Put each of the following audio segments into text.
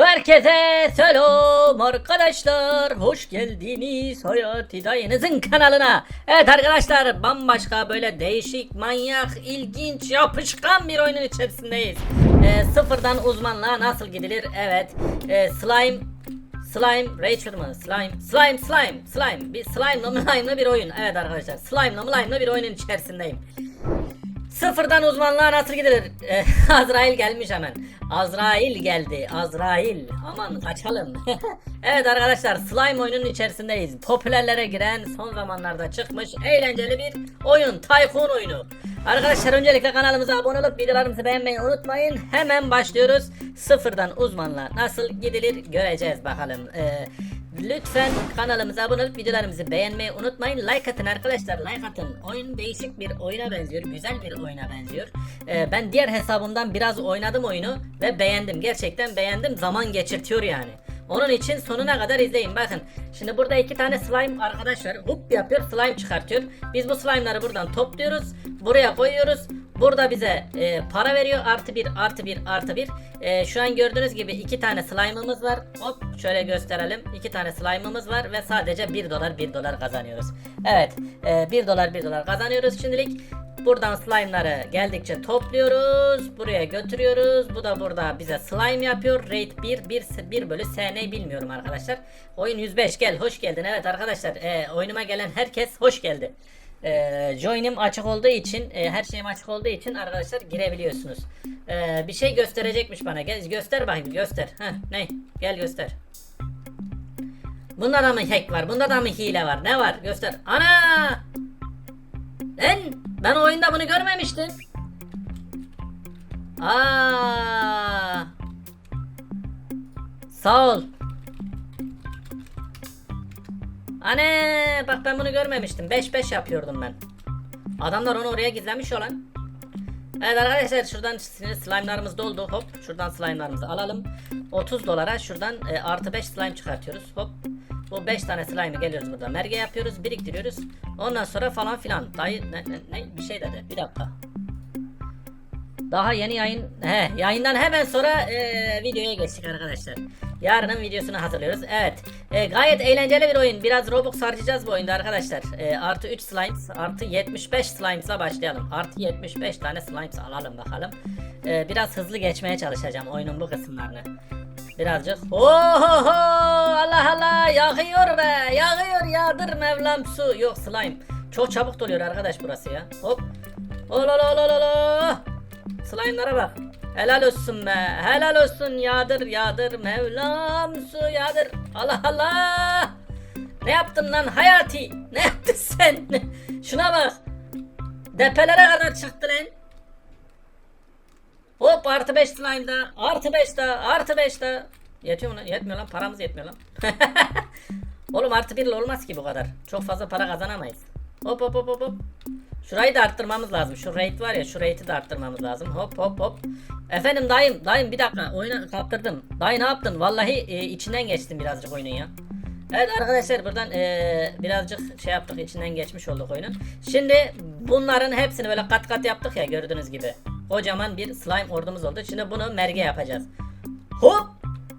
Herkese selam arkadaşlar. Hoş geldiniz Hayati Dayınızın kanalına. Evet arkadaşlar bambaşka böyle değişik, manyak, ilginç, yapışkan bir oyunun içerisindeyiz. Ee, sıfırdan uzmanlığa nasıl gidilir? Evet. Ee, slime Slime Rachel mı? Slime Slime Slime Slime bir slime'lı mlime'lı bir oyun. Evet arkadaşlar slime'lı mlime'lı bir oyunun içerisindeyim. Sıfırdan uzmanlığa nasıl gidilir? Azrail gelmiş hemen. Azrail geldi. Azrail. Aman kaçalım. evet arkadaşlar slime oyunun içerisindeyiz. Popülerlere giren son zamanlarda çıkmış eğlenceli bir oyun. Tycoon oyunu. Arkadaşlar öncelikle kanalımıza abone olup videolarımızı beğenmeyi unutmayın. Hemen başlıyoruz. Sıfırdan uzmanlığa nasıl gidilir göreceğiz bakalım. Ee, Lütfen kanalımıza abone olup videolarımızı beğenmeyi unutmayın. Like atın arkadaşlar like atın. Oyun değişik bir oyuna benziyor. Güzel bir oyuna benziyor. Ee, ben diğer hesabımdan biraz oynadım oyunu ve beğendim. Gerçekten beğendim. Zaman geçirtiyor yani. Onun için sonuna kadar izleyin. Bakın şimdi burada iki tane slime arkadaş var. Hop yapıyor slime çıkartıyor. Biz bu slime'ları buradan topluyoruz. Buraya koyuyoruz. Burada bize e, para veriyor. Artı bir artı bir artı bir. E, şu an gördüğünüz gibi iki tane slime'ımız var. Hop şöyle gösterelim. İki tane slime'ımız var ve sadece 1 dolar 1 dolar kazanıyoruz. Evet e, 1 dolar 1 dolar kazanıyoruz şimdilik. Buradan slime'ları geldikçe topluyoruz. Buraya götürüyoruz. Bu da burada bize slime yapıyor. Rate 1, 1, 1 bölü SN bilmiyorum arkadaşlar. Oyun 105 gel hoş geldin. Evet arkadaşlar e, oyunuma gelen herkes hoş geldi. E, join'im açık olduğu için e, her şeyim açık olduğu için arkadaşlar girebiliyorsunuz. E, bir şey gösterecekmiş bana. Gel göster bakayım göster. Heh, ne? Gel göster. Bunda da mı hack var? Bunda da mı hile var? Ne var? Göster. Ana! Lan ben oyunda bunu görmemiştim. Aa! Sağ ol. Anne bak ben bunu görmemiştim. 5-5 yapıyordum ben. Adamlar onu oraya gizlemiş olan. Evet arkadaşlar şuradan slime'larımız doldu. Hop şuradan slime'larımızı alalım. 30 dolara şuradan e, artı 5 slime çıkartıyoruz. Hop. Bu 5 tane slime'ı geliyoruz burada. Merge yapıyoruz, biriktiriyoruz. Ondan sonra falan filan. Dayı ne, ne, ne bir şey dedi. Bir dakika. Daha yeni yayın he, yayından hemen sonra e, videoya geçtik arkadaşlar. Yarının videosunu hazırlıyoruz. Evet. E, gayet eğlenceli bir oyun. Biraz Robux harcayacağız bu oyunda arkadaşlar. E, artı 3 slimes, artı 75 slimes'la başlayalım. Artı 75 tane slimes alalım bakalım. E, biraz hızlı geçmeye çalışacağım oyunun bu kısımlarını. Birazcık. Oho Allah Allah yakıyor be. Yakıyor yağdır Mevlam su. Yok slime. Çok çabuk doluyor arkadaş burası ya. Hop. Olololololo. Slime'lara bak. Helal olsun be. Helal olsun. Yağdır yağdır. Mevlam su yağdır. Allah Allah. Ne yaptın lan Hayati? Ne yaptın sen? Şuna bak. Depelere kadar çıktı lan. Hop artı 5 slime daha. Artı 5 daha. Artı 5 daha. Yetiyor mu lan? Yetmiyor lan. Paramız yetmiyor lan. Oğlum artı 1 ile olmaz ki bu kadar. Çok fazla para kazanamayız. Hop hop hop hop hop. Şurayı da arttırmamız lazım. Şu rate var ya şu rate'i de arttırmamız lazım. Hop hop hop. Efendim dayım dayım bir dakika oyuna kaptırdım. Dayı ne yaptın? Vallahi e, içinden geçtim birazcık oyunun ya. Evet arkadaşlar buradan e, birazcık şey yaptık içinden geçmiş olduk oyunun. Şimdi bunların hepsini böyle kat kat yaptık ya gördüğünüz gibi. Kocaman bir slime ordumuz oldu. Şimdi bunu merge yapacağız. Hop!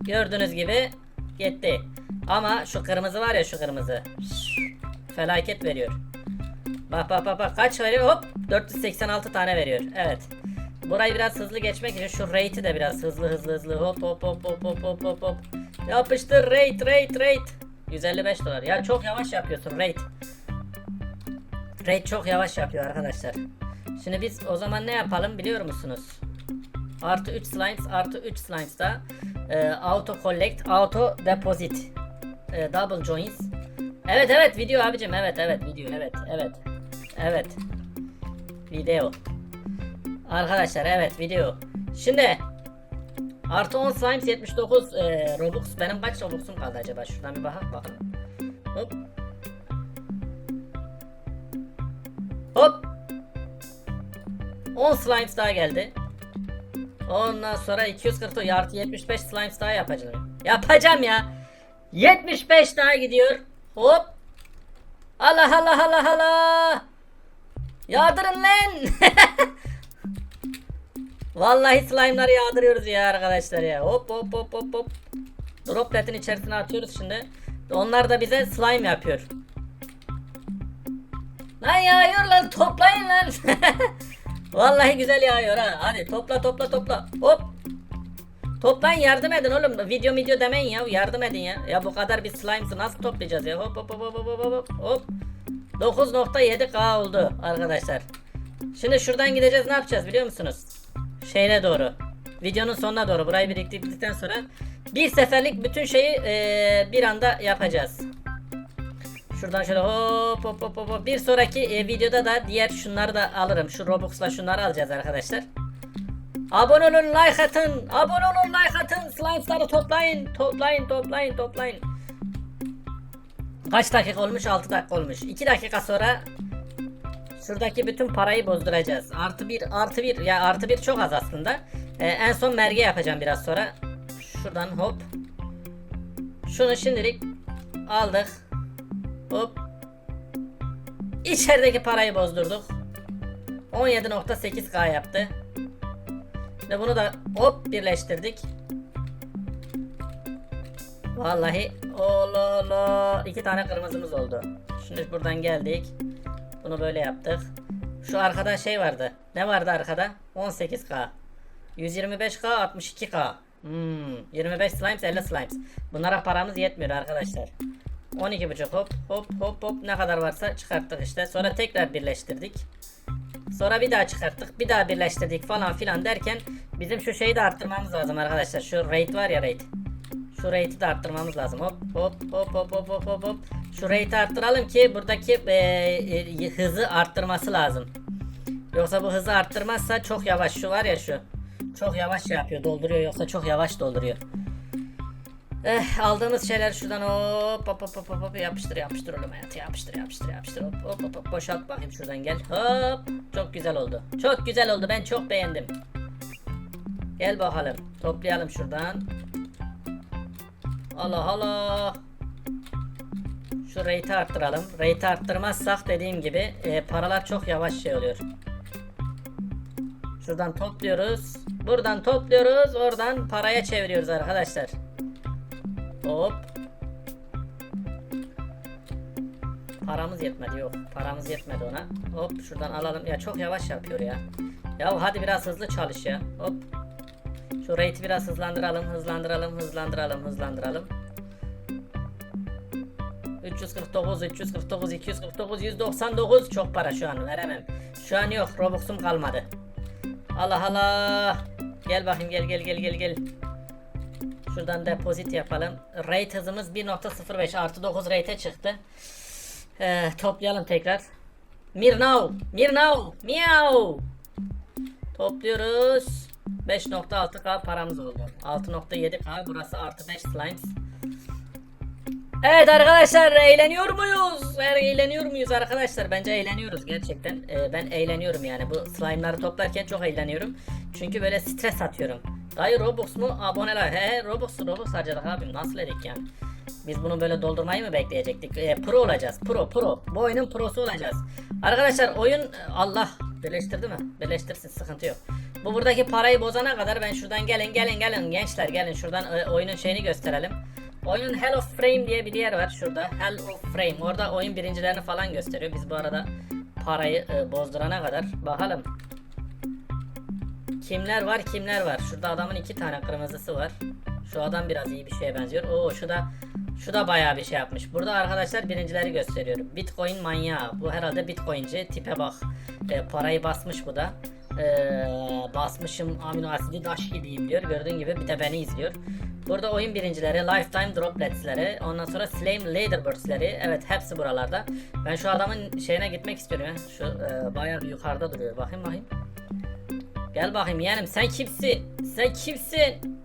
Gördüğünüz gibi gitti. Ama şu kırmızı var ya şu kırmızı. Felaket veriyor. Bak bak bak bak. Kaç veriyor? Hop. 486 tane veriyor. Evet. Burayı biraz hızlı geçmek için şu rate'i de biraz hızlı hızlı hızlı. Hop hop hop hop hop hop hop hop. Yapıştır. Rate rate rate. 155 dolar. Ya çok yavaş yapıyorsun. Rate. Rate çok yavaş yapıyor arkadaşlar. Şimdi biz o zaman ne yapalım biliyor musunuz? Artı 3 slimes artı 3 slimes da e, Auto collect auto deposit e, Double joins. Evet evet. Video abicim. Evet evet. Video. Evet evet Evet. Video. Arkadaşlar evet video. Şimdi Artı 10 slimes 79 e, Robux. Benim kaç Robux'um kaldı acaba? Şuradan bir bakalım bakalım. Hop. Hop. 10 slimes daha geldi. Ondan sonra 240 artı 75 slimes daha yapacağım. Yapacağım ya. 75 daha gidiyor. Hop. Allah Allah Allah Allah Yağdırın lan Vallahi slime'ları yağdırıyoruz ya arkadaşlar ya. Hop hop hop hop hop. Droplet'in içerisine atıyoruz şimdi. Onlar da bize slime yapıyor. Lan yağıyor lan toplayın lan. Vallahi güzel yağıyor ha. Hadi topla topla topla. Hop. Toplayın yardım edin oğlum. Video video demeyin ya. Yardım edin ya. Ya bu kadar bir slime'sı nasıl toplayacağız ya? Hop hop hop hop hop hop hop. Hop. 9.7k oldu arkadaşlar. Şimdi şuradan gideceğiz ne yapacağız biliyor musunuz? Şeyine doğru. Videonun sonuna doğru. Burayı biriktirdikten sonra bir seferlik bütün şeyi eee, bir anda yapacağız. Şuradan şöyle hop hop hop hop. Bir sonraki e, videoda da diğer şunları da alırım. Şu Robux'la şunları alacağız arkadaşlar. Abone olun, like atın. Abone olun, like atın. Slimes'ları toplayın. Toplayın, toplayın, toplayın. Kaç dakika olmuş? 6 dakika olmuş. 2 dakika sonra şuradaki bütün parayı bozduracağız. Artı 1, artı 1. Ya artı 1 çok az aslında. Ee, en son merge yapacağım biraz sonra. Şuradan hop. Şunu şimdilik aldık. Hop. İçerideki parayı bozdurduk. 17.8k yaptı. Ve bunu da hop birleştirdik. Vallahi ola iki tane kırmızımız oldu. Şimdi buradan geldik. Bunu böyle yaptık. Şu arkada şey vardı. Ne vardı arkada? 18k. 125k 62k. Hmm, 25 slimes 50 slimes. Bunlara paramız yetmiyor arkadaşlar. 12.5 hop hop hop hop ne kadar varsa çıkarttık işte. Sonra tekrar birleştirdik. Sonra bir daha çıkarttık. Bir daha birleştirdik falan filan derken bizim şu şeyi de arttırmamız lazım arkadaşlar. Şu rate var ya rate. Şu rate'i de arttırmamız lazım. Hop hop hop hop hop hop hop hop. Şu rate'i arttıralım ki buradaki e, e, hızı arttırması lazım. Yoksa bu hızı arttırmazsa çok yavaş. Şu var ya şu. Çok yavaş şey yapıyor dolduruyor yoksa çok yavaş dolduruyor. Eh, aldığımız şeyler şuradan hop hop hop hop hop, hop yapıştır yapıştır oğlum hayatı yapıştır yapıştır yapıştır hop hop hop, hop boşalt bakayım şuradan gel hop çok güzel oldu çok güzel oldu ben çok beğendim gel bakalım toplayalım şuradan Allah Allah şu rate'i arttıralım rate'i arttırmazsak dediğim gibi e, paralar çok yavaş şey oluyor şuradan topluyoruz buradan topluyoruz oradan paraya çeviriyoruz arkadaşlar Hop. Paramız yetmedi yok. Paramız yetmedi ona. Hop şuradan alalım. Ya çok yavaş yapıyor ya. Ya hadi biraz hızlı çalış ya. Hop. Şu rate'i biraz hızlandıralım, hızlandıralım, hızlandıralım, hızlandıralım. 349, 349, 249, 199 çok para şu an veremem. Şu an yok. Robux'um kalmadı. Allah Allah. Gel bakayım gel gel gel gel gel. Şuradan depozit yapalım. Rate hızımız 1.05 artı 9 rate'e çıktı. Ee, toplayalım tekrar. Mirnav, Mirnav, Miau. Topluyoruz. 5.6k paramız oldu. 6.7k burası artı 5 slimes. Evet arkadaşlar eğleniyor muyuz? Eğleniyor muyuz arkadaşlar? Bence eğleniyoruz gerçekten. Ee, ben eğleniyorum yani bu slime'ları toplarken çok eğleniyorum. Çünkü böyle stres atıyorum. Dayı Robux mu? Aboneler. He Robux Robux harcadık abim. Nasıl edik yani? Biz bunu böyle doldurmayı mı bekleyecektik? Ee, pro olacağız. Pro pro. Bu oyunun prosu olacağız. Arkadaşlar oyun Allah birleştirdi mi? Birleştirsin sıkıntı yok. Bu buradaki parayı bozana kadar ben şuradan gelin gelin gelin gençler gelin şuradan e, oyunun şeyini gösterelim. Oyunun Hell of Frame diye bir yer var şurada. Hell of Frame. Orada oyun birincilerini falan gösteriyor. Biz bu arada parayı e, bozdurana kadar bakalım. Kimler var kimler var. Şurada adamın iki tane kırmızısı var. Şu adam biraz iyi bir şeye benziyor. Oo şu da şu da bayağı bir şey yapmış. Burada arkadaşlar birincileri gösteriyorum. Bitcoin manyağı. Bu herhalde Bitcoinci. Tipe bak. E, parayı basmış bu da. E, basmışım amino asidi daş gibiyim diyor. Gördüğün gibi bir de beni izliyor. Burada oyun birincileri, lifetime droplets'leri, ondan sonra slime leaderboards'leri. Evet hepsi buralarda. Ben şu adamın şeyine gitmek istiyorum. Şu e, bayağı yukarıda duruyor. Bakayım bakayım. Gel bakayım yeğenim sen kimsin? Sen kimsin?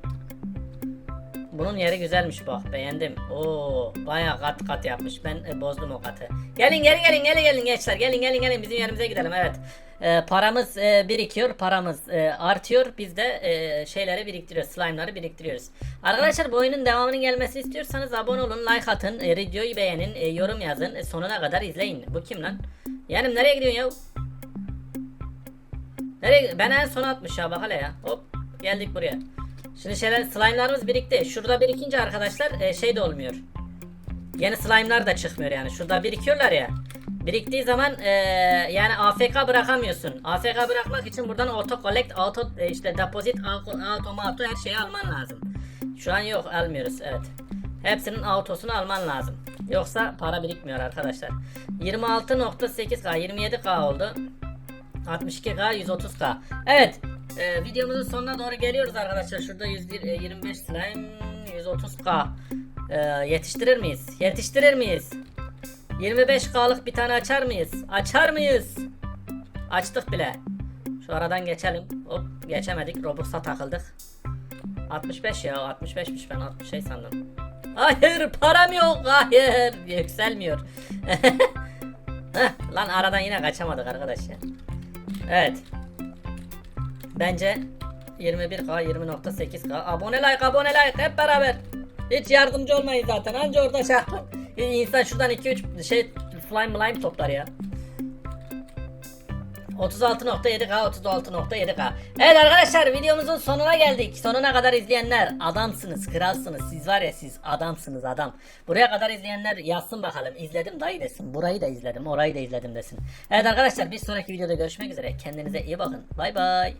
Bunun yeri güzelmiş bak beğendim. Oo bayağı kat kat yapmış. Ben e, bozdum o katı. Gelin gelin gelin gelin gelin gençler. Gelin gelin gelin bizim yerimize gidelim. Evet. E, paramız e, birikiyor. Paramız e, artıyor. Biz de e, şeyleri biriktiriyoruz. Slime'ları biriktiriyoruz. Arkadaşlar bu oyunun devamının gelmesini istiyorsanız abone olun, like atın, e, videoyu beğenin, e, yorum yazın. E, sonuna kadar izleyin. Bu kim lan? Yeğenim nereye gidiyorsun ya? Nereye? Ben en son atmış ya bak hele ya. Hop geldik buraya. Şimdi şeyler slime'larımız birikti. Şurada birikince arkadaşlar e, şey de olmuyor. Yeni slime'lar da çıkmıyor yani. Şurada birikiyorlar ya. Biriktiği zaman e, yani AFK bırakamıyorsun. AFK bırakmak için buradan auto collect, auto e, işte deposit, auto, automato her şeyi alman lazım. Şu an yok almıyoruz evet. Hepsinin autosunu alman lazım. Yoksa para birikmiyor arkadaşlar. 26.8k 27k oldu. 62k 130k. Evet. E, videomuzun sonuna doğru geliyoruz arkadaşlar. Şurada 101, e, 25 slime 130k. E, yetiştirir miyiz? Yetiştirir miyiz? 25k'lık bir tane açar mıyız? Açar mıyız? Açtık bile. Şu aradan geçelim. Hop geçemedik. Robux'a takıldık. 65 ya 65'miş ben 60 şey sandım. Hayır param yok hayır yükselmiyor. Heh, lan aradan yine kaçamadık arkadaş ya. Evet. Bence 21k 20.8k abone like abone like hep beraber. Hiç yardımcı olmayın zaten anca orada şey. İnsan şuradan 2-3 şey slime slime toplar ya. 36.7K 36.7K Evet arkadaşlar videomuzun sonuna geldik. Sonuna kadar izleyenler adamsınız, kralsınız. Siz var ya siz adamsınız adam. Buraya kadar izleyenler yazsın bakalım. İzledim dayı desin. Burayı da izledim, orayı da izledim desin. Evet arkadaşlar bir sonraki videoda görüşmek üzere. Kendinize iyi bakın. Bay bay.